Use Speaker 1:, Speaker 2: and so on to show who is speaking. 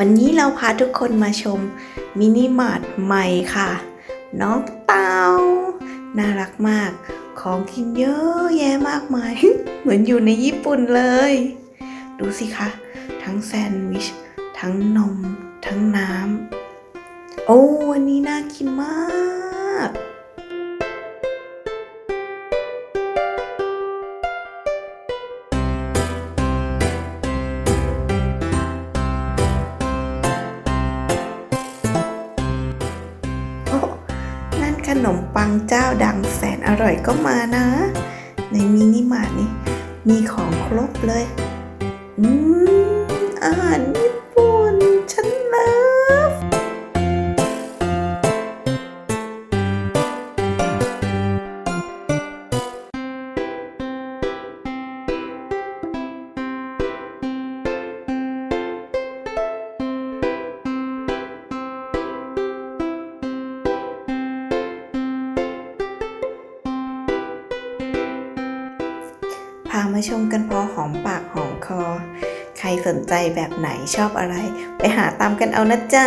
Speaker 1: วันนี้เราพาทุกคนมาชมมินิมาร์ทใหม่ค่ะ น้องเตาน่ารักมาก ของกินเยอะแยะมากมาย เหมือนอยู่ในญี่ปุ่นเลย ดูสิคะ ทั้งแซนด์วิช ทั้งนม ทั้งน้ำ โอ้วันนี้น่ากินมาก นั่นขนมปังเจ้าดังแสนอร่อยก็มานะ ในมินิมาร์ทนี้ มีของครบเลย อืมอาหารญี่ามาชมกันพอหอมปากหอมคอ ใครสนใจแบบไหนชอบอะไร ไปหาตามกันเอานะจ๊ะ